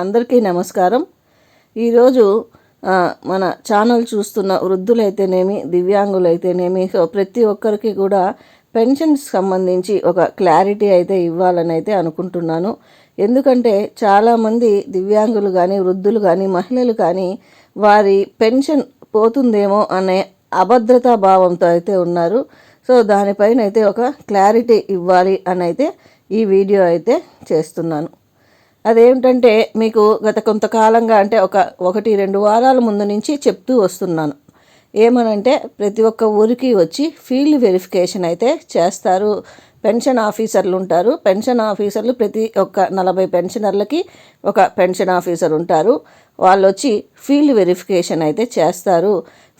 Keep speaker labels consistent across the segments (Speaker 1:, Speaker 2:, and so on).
Speaker 1: అందరికీ నమస్కారం. ఈరోజు మన ఛానల్ చూస్తున్న వృద్ధులైతేనేమి దివ్యాంగులైతేనేమి సో ప్రతి ఒక్కరికి కూడా పెన్షన్స్ సంబంధించి ఒక క్లారిటీ అయితే ఇవ్వాలని అయితే అనుకుంటున్నాను. ఎందుకంటే చాలామంది దివ్యాంగులు కానీ వృద్ధులు కానీ మహిళలు కానీ వారి పెన్షన్ పోతుందేమో అనే అభద్రతా భావంతో అయితే ఉన్నారు. సో దానిపైన అయితే ఒక క్లారిటీ ఇవ్వాలి అని అయితే ఈ వీడియో అయితే చేస్తున్నాను. అదేమిటంటే మీకు గత కొంతకాలంగా అంటే ఒక ఒకటి రెండు వారాల ముందు నుంచి చెప్తూ వస్తున్నాను. ఏమనంటే ప్రతి ఒక్క ఊరికి వచ్చి ఫీల్డ్ వెరిఫికేషన్ అయితే చేస్తారు. పెన్షన్ ఆఫీసర్లు ఉంటారు. పెన్షన్ ఆఫీసర్లు ప్రతి ఒక్క నలభై పెన్షనర్లకి ఒక పెన్షన్ ఆఫీసర్ ఉంటారు. వాళ్ళు వచ్చి ఫీల్డ్ వెరిఫికేషన్ అయితే చేస్తారు.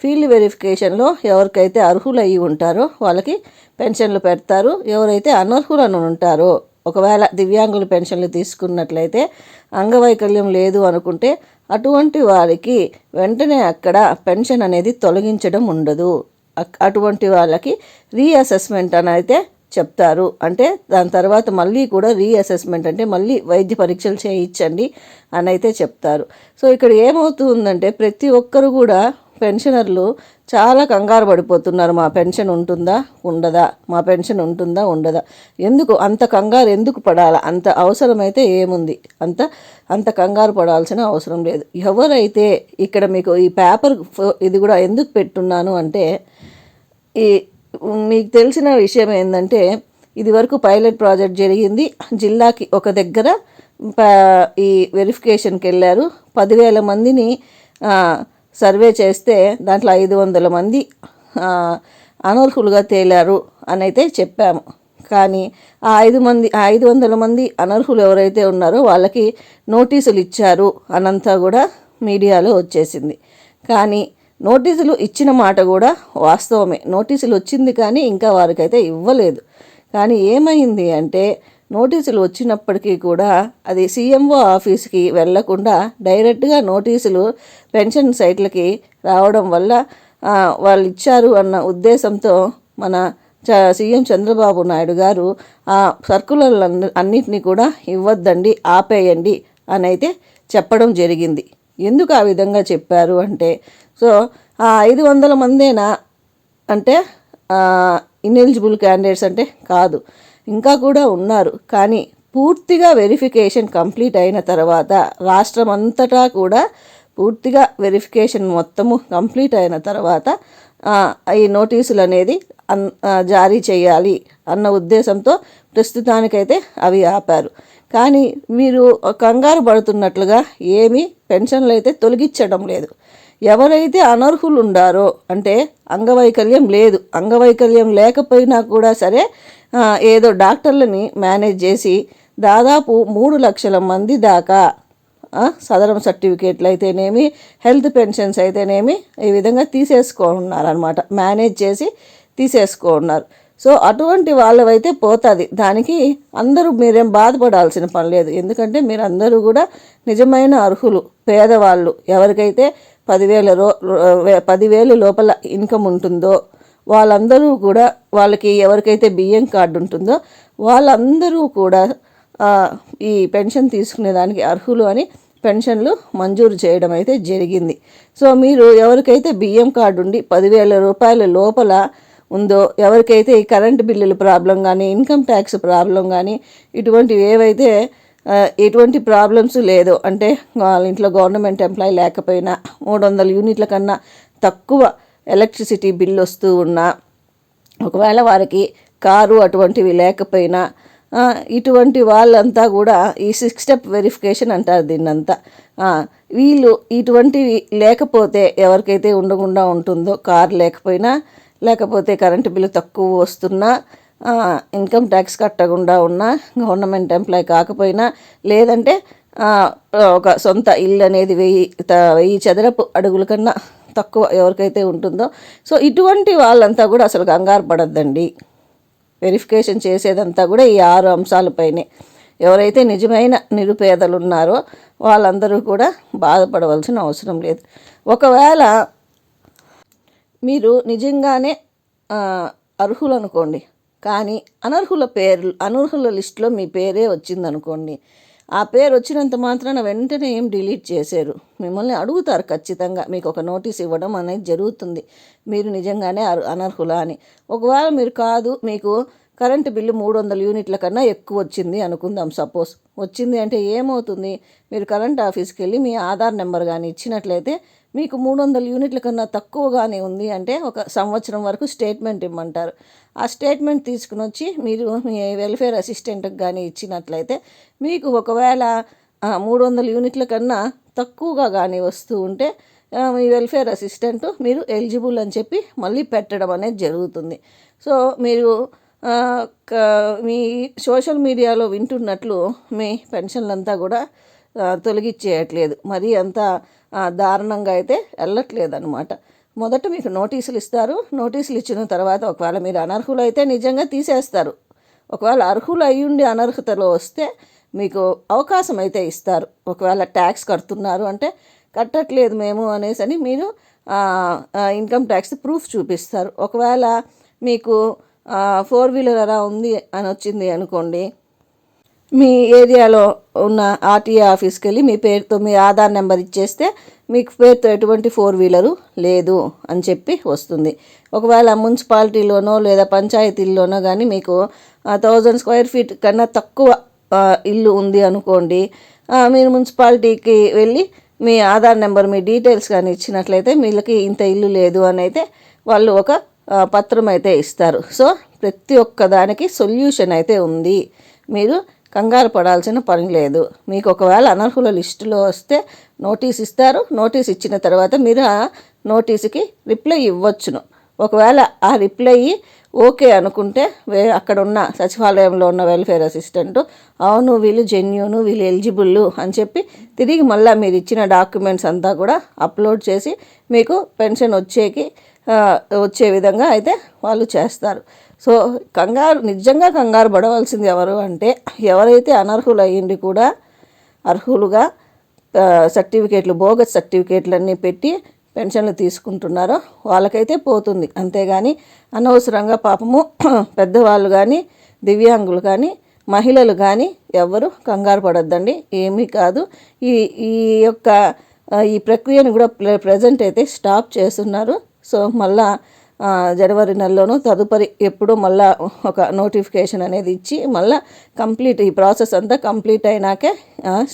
Speaker 1: ఫీల్డ్ వెరిఫికేషన్లో ఎవరికైతే అర్హులయ్యి ఉంటారో వాళ్ళకి పెన్షన్లు పెడతారు. ఎవరైతే అనర్హులను ఉంటారో ఒకవేళ దివ్యాంగుల పెన్షన్లు తీసుకున్నట్లయితే అంగవైకల్యం లేదు అనుకుంటే అటువంటి వారికి వెంటనే అక్కడ పెన్షన్ అనేది తొలగించడం ఉండదు. అక్- అటువంటి వాళ్ళకి రీఅసెస్మెంట్ అని అయితే చెప్తారు. అంటే దాని తర్వాత మళ్ళీ కూడా రీఅసెస్మెంట్ అంటే మళ్ళీ వైద్య పరీక్షలు చేయించండి అని అయితే చెప్తారు. సో ఇక్కడ ఏమవుతుందంటే ప్రతి ఒక్కరు కూడా పెన్షనర్లు చాలా కంగారు పడిపోతున్నారు. మా పెన్షన్ ఉంటుందా? ఉండదా? మా పెన్షన్ ఉంటుందా? ఉండదా? ఎందుకు అంత కంగారు ఎందుకు పడాలా? అంత అవసరమైతే ఏముంది? అంత అంత కంగారు పడాల్సిన అవసరం లేదు. ఎవరైతే ఇక్కడ మీకు ఈ పేపర్ ఇది కూడా ఎందుకు పెట్టున్నాను అంటే ఈ మీకు తెలిసిన విషయం ఏంటంటే ఇది వరకు పైలట్ ప్రాజెక్ట్ జరిగింది. జిల్లాకి ఒక దగ్గర ఈ వెరిఫికేషన్కి వెళ్ళారు. పదివేల మందిని సర్వే చేస్తే దాంట్లో ఐదు వందల మంది అనర్హులుగా తేలారు అని అయితే చెప్పాము. కానీ ఆ ఐదు మంది ఆ ఐదు వందల మంది అనర్హులు ఎవరైతే ఉన్నారో వాళ్ళకి నోటీసులు ఇచ్చారు అనంతా కూడా మీడియాలో వచ్చేసింది. కానీ నోటీసులు ఇచ్చిన మాట కూడా వాస్తవమే. నోటీసులు వచ్చింది కానీ ఇంకా వారికైతే ఇవ్వలేదు. కానీ ఏమైంది అంటే నోటీసులు వచ్చినప్పటికీ కూడా అది సీఎంఓ ఆఫీస్కి వెళ్ళకుండా డైరెక్ట్గా నోటీసులు పెన్షన్ సైట్లకి రావడం వల్ల వాళ్ళు ఇచ్చారు అన్న ఉద్దేశంతో మన చ సీఎం చంద్రబాబు నాయుడు గారు ఆ సర్కులర్లు అన్నిటినీ కూడా ఇవ్వద్దండి ఆపేయండి అని అయితే చెప్పడం జరిగింది. ఎందుకు ఆ విధంగా చెప్పారు అంటే సో ఆ ఐదు వందల మందేనా అంటే ఇనెలిజిబుల్ క్యాండిడేట్స్ అంటే కాదు. ఇంకా కూడా ఉన్నారు. కానీ పూర్తిగా వెరిఫికేషన్ కంప్లీట్ అయిన తర్వాత రాష్ట్రం అంతటా కూడా పూర్తిగా వెరిఫికేషన్ మొత్తము కంప్లీట్ అయిన తర్వాత ఈ నోటీసులు అనేది అన్ జారీ చేయాలి అన్న ఉద్దేశంతో ప్రస్తుతానికైతే అవి ఆపారు. కానీ మీరు కంగారు పడుతున్నట్లుగా ఏమీ పెన్షన్లు అయితే తొలగించడం లేదు. ఎవరైతే అనర్హులు ఉండారో అంటే అంగవైకల్యం లేదు అంగవైకల్యం లేకపోయినా కూడా సరే ఏదో డాక్టర్లని మేనేజ్ చేసి దాదాపు మూడు లక్షల మంది దాకా సదరం సర్టిఫికేట్లు అయితేనేమి హెల్త్ పెన్షన్స్ అయితేనేమి ఈ విధంగా తీసేసుకో ఉన్నారనమాట మేనేజ్ చేసి తీసేసుకున్నారు సో అటువంటి వాళ్ళవైతే పోతుంది. దానికి అందరూ మీరేం బాధపడాల్సిన పని లేదు. ఎందుకంటే మీరు అందరూ కూడా నిజమైన అర్హులు పేదవాళ్ళు. ఎవరికైతే పదివేల రో పదివేలు లోపల ఇన్కమ్ ఉంటుందో వాళ్ళందరూ కూడా వాళ్ళకి ఎవరికైతే బియ్యం కార్డు ఉంటుందో వాళ్ళందరూ కూడా ఈ పెన్షన్ తీసుకునేదానికి అర్హులు అని పెన్షన్లు మంజూరు చేయడం అయితే జరిగింది. సో మీరు ఎవరికైతే బియ్యం కార్డు ఉండి పదివేల రూపాయల లోపల ఉందో ఎవరికైతే ఈ కరెంటు బిల్లుల ప్రాబ్లం కానీ ఇన్కమ్ ట్యాక్స్ ప్రాబ్లం కానీ ఇటువంటివి ఏవైతే ఎటువంటి ప్రాబ్లమ్స్ లేదు అంటే వాళ్ళ ఇంట్లో గవర్నమెంట్ ఎంప్లాయీ లేకపోయినా మూడు వందల యూనిట్ల కన్నా తక్కువ ఎలక్ట్రిసిటీ బిల్ వస్తూ ఉన్నా ఒకవేళ వారికి కారు అటువంటివి లేకపోయినా ఇటువంటి వాళ్ళంతా కూడా ఈ సిక్స్ స్టెప్ వెరిఫికేషన్ అంటారు దీన్నంతా. వీళ్ళు ఇటువంటివి లేకపోతే ఎవరికైతే ఉండకుండా ఉంటుందో కారు లేకపోయినా లేకపోతే కరెంటు బిల్లు తక్కువ వస్తున్నా ఇన్కమ్ ట్యాక్స్ కట్టకుండా ఉన్నా గవర్నమెంట్ ఎంప్లాయ్ కాకపోయినా లేదంటే ఒక సొంత ఇల్లు అనేది వెయ్యి వెయ్యి చదరపు అడుగుల కన్నా తక్కువ ఎవరికైతే ఉంటుందో. సో ఇటువంటి వాళ్ళంతా కూడా అసలు కంగారు పడద్దండి. వెరిఫికేషన్ చేసేదంతా కూడా ఈ ఆరు అంశాలపైనే. ఎవరైతే నిజమైన నిరుపేదలు ఉన్నారో వాళ్ళందరూ కూడా బాధపడవలసిన అవసరం లేదు. ఒకవేళ మీరు నిజంగానే అర్హులు అనుకోండి కానీ అనర్హుల పేర్లు అనర్హుల లిస్టులో మీ పేరే వచ్చిందనుకోండి. ఆ పేరు వచ్చినంత మాత్రాన వెంటనే ఏం డిలీట్ చేశారు మిమ్మల్ని అడుగుతారు ఖచ్చితంగా. మీకు ఒక నోటీస్ ఇవ్వడం అనేది జరుగుతుంది. మీరు నిజంగానే అనర్హులా అని. ఒకవేళ మీరు కాదు మీకు కరెంటు బిల్లు మూడు వందల యూనిట్ల కన్నా ఎక్కువ వచ్చింది అనుకుందాం సపోజ్. వచ్చింది అంటే ఏమవుతుంది? మీరు కరెంట్ ఆఫీస్కి వెళ్ళి మీ ఆధార్ నెంబర్ కానీ ఇచ్చినట్లయితే మీకు మూడు వందల యూనిట్ల కన్నా తక్కువగానే ఉంది అంటే ఒక సంవత్సరం వరకు స్టేట్మెంట్ ఇమ్మంటారు. ఆ స్టేట్మెంట్ తీసుకుని వచ్చి మీరు మీ వెల్ఫేర్ అసిస్టెంట్కి కానీ ఇచ్చినట్లయితే మీకు ఒకవేళ మూడు వందల యూనిట్ల కన్నా తక్కువగా కానీ వస్తూ ఉంటే మీ వెల్ఫేర్ అసిస్టెంట్ మీరు ఎలిజిబుల్ అని చెప్పి మళ్ళీ పెట్టడం అనేది జరుగుతుంది. సో మీరు క- మీ సోషల్ మీడియాలో వింటున్నట్లు మీ పెన్షన్లంతా కూడా తొలగిచ్చేయట్లేదు. మరీ అంత దారుణంగా అయితే వెళ్ళట్లేదు అనమాట మొదట మీకు నోటీసులు ఇస్తారు. నోటీసులు ఇచ్చిన తర్వాత ఒకవేళ మీరు అనర్హులు అయితే నిజంగా తీసేస్తారు. ఒకవేళ అర్హులు అయ్యుండి అనర్హతలో వస్తే మీకు అవకాశం అయితే ఇస్తారు. ఒకవేళ ట్యాక్స్ కడుతున్నారు అంటే కట్టట్లేదు మేము అనేసి అని మీరు ఇన్కమ్ ట్యాక్స్ ప్రూఫ్ చూపిస్తారు. ఒకవేళ మీకు ఫోర్ వీలర్ అలా ఉంది అని వచ్చింది అనుకోండి మీ ఏరియాలో ఉన్న ఆర్టీఏ ఆఫీస్కి వెళ్ళి మీ పేరుతో మీ ఆధార్ నెంబర్ ఇచ్చేస్తే మీకు పేరుతో ఎటువంటి ఫోర్ వీలరు లేదు అని చెప్పి వస్తుంది. ఒకవేళ మున్సిపాలిటీలోనో లేదా పంచాయతీల్లోనో కానీ మీకు థౌజండ్ స్క్వేర్ ఫీట్ కన్నా తక్కువ ఇల్లు ఉంది అనుకోండి మీరు మున్సిపాలిటీకి వెళ్ళి మీ ఆధార్ నెంబర్ మీ డీటెయిల్స్ కానీ ఇచ్చినట్లయితే వీళ్ళకి ఇంత ఇల్లు లేదు అని అయితే వాళ్ళు ఒక పత్రం అయితే ఇస్తారు. సో ప్రతి ఒక్క దానికి సొల్యూషన్ అయితే ఉంది. మీరు కంగారు పడాల్సిన పని లేదు. మీకు ఒకవేళ అనర్హుల లిస్టులో వస్తే నోటీస్ ఇస్తారు. నోటీస్ ఇచ్చిన తర్వాత మీరు ఆ నోటీస్కి రిప్లై ఇవ్వచ్చును. ఒకవేళ ఆ రిప్లై ఓకే అనుకుంటే వే అక్కడ ఉన్న సచివాలయంలో ఉన్న వెల్ఫేర్ అసిస్టెంట్ అవును వీళ్ళు జెన్యూను వీళ్ళు ఎలిజిబుల్ అని చెప్పి తిరిగి మళ్ళీ మీరు ఇచ్చిన డాక్యుమెంట్స్ అంతా కూడా అప్లోడ్ చేసి మీకు పెన్షన్ వచ్చేకి వచ్చే విధంగా అయితే వాళ్ళు చేస్తారు. సో కంగారు నిజంగా కంగారు పడవలసింది ఎవరు అంటే ఎవరైతే అనర్హులు కూడా అర్హులుగా సర్టిఫికేట్లు బోగస్ సర్టిఫికేట్లు అన్నీ పెట్టి పెన్షన్లు తీసుకుంటున్నారో వాళ్ళకైతే పోతుంది. అంతేగాని అనవసరంగా పాపము పెద్దవాళ్ళు కానీ దివ్యాంగులు కానీ మహిళలు కానీ ఎవ్వరు కంగారు పడొద్దండి. ఏమీ కాదు. ఈ ఈ యొక్క ఈ ప్రక్రియను కూడా ప్ర ప్రజెంట్ అయితే స్టాప్ చేస్తున్నారు. సో మళ్ళా జనవరి నెలలోనూ తదుపరి ఎప్పుడూ మళ్ళా ఒక నోటిఫికేషన్ అనేది ఇచ్చి మళ్ళా కంప్లీట్ ఈ ప్రాసెస్ అంతా కంప్లీట్ అయినాకే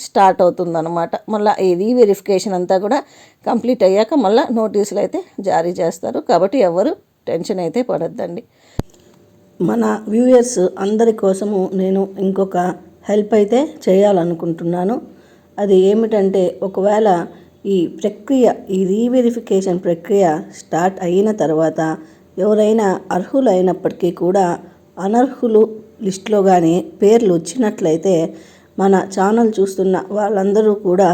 Speaker 1: స్టార్ట్ అవుతుందన్నమాట. మళ్ళీ ఈ వెరిఫికేషన్ అంతా కూడా కంప్లీట్ అయ్యాక మళ్ళీ నోటీసులు అయితే జారీ చేస్తారు. కాబట్టి ఎవరు టెన్షన్ అయితే పడద్దండి. మన వ్యూయర్స్ అందరి కోసము నేను ఇంకొక హెల్ప్ అయితే చేయాలనుకుంటున్నాను. అది ఏమిటంటే ఒకవేళ ఈ ప్రక్రియ ఈ రీవెరిఫికేషన్ ప్రక్రియ స్టార్ట్ అయిన తర్వాత ఎవరైనా అర్హులైనప్పటికీ కూడా అనర్హులు లిస్టులో కానీ పేర్లు వచ్చినట్లయితే మన ఛానల్ చూస్తున్న వాళ్ళందరూ కూడా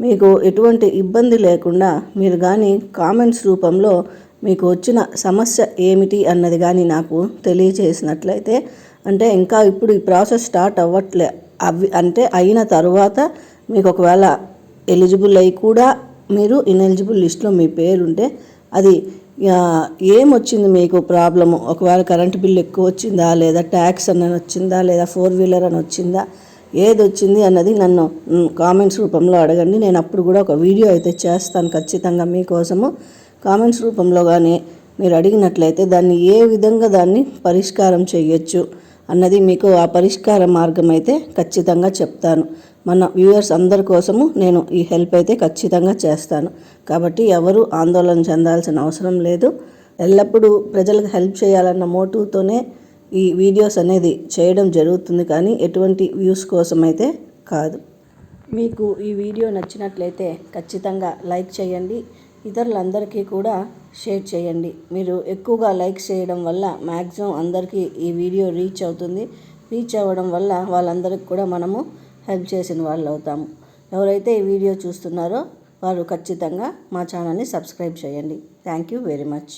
Speaker 1: మీకు ఎటువంటి ఇబ్బంది లేకుండా మీరు కానీ కామెంట్స్ రూపంలో మీకు వచ్చిన సమస్య ఏమిటి అన్నది కానీ నాకు తెలియచేసినట్లయితే అంటే ఇంకా ఇప్పుడు ఈ ప్రాసెస్ స్టార్ట్ అవ్వట్లే అవి అంటే అయిన తర్వాత మీకు ఒకవేళ ఎలిజిబుల్ అయి కూడా మీరు ఇన్ఎలిజిబుల్ లిస్ట్లో మీ పేరు ఉంటే అది ఏమొచ్చింది మీకు ప్రాబ్లము ఒకవేళ కరెంట్ బిల్ ఎక్కువ వచ్చిందా లేదా ట్యాక్స్ అని వచ్చిందా లేదా ఫోర్ వీలర్ అని వచ్చిందా ఏది వచ్చింది అన్నది నన్ను కామెంట్స్ రూపంలో అడగండి. నేను అప్పుడు కూడా ఒక వీడియో అయితే చేస్తాను ఖచ్చితంగా మీకోసము కామెంట్స్ రూపంలో కానీ మీరు అడిగినట్లయితే దాన్ని ఏ విధంగా దాన్ని పరిష్కారం చేయొచ్చు అన్నది మీకు ఆ పరిష్కార మార్గం అయితే ఖచ్చితంగా చెప్తాను. మన వ్యూవర్స్ అందరి కోసము నేను ఈ హెల్ప్ అయితే ఖచ్చితంగా చేస్తాను. కాబట్టి ఎవరు ఆందోళన చెందాల్సిన అవసరం లేదు. ఎల్లప్పుడూ ప్రజలకు హెల్ప్ చేయాలన్న మోటివ్తోనే ఈ వీడియోస్ అనేది చేయడం జరుగుతుంది కానీ ఎటువంటి వ్యూస్ కోసం అయితే కాదు. మీకు ఈ వీడియో నచ్చినట్లయితే ఖచ్చితంగా లైక్ చేయండి. ఇతరులందరికీ కూడా షేర్ చేయండి. మీరు ఎక్కువగా లైక్ చేయడం వల్ల మ్యాక్సిమం అందరికీ ఈ వీడియో రీచ్ అవుతుంది. రీచ్ అవ్వడం వల్ల వాళ్ళందరికీ కూడా మనము హెల్ప్ చేసిన వాళ్ళు అవుతాము. ఎవరైతే ఈ వీడియో చూస్తున్నారో వారు ఖచ్చితంగా మా ఛానల్ని సబ్స్క్రైబ్ చేయండి. Thank you very much.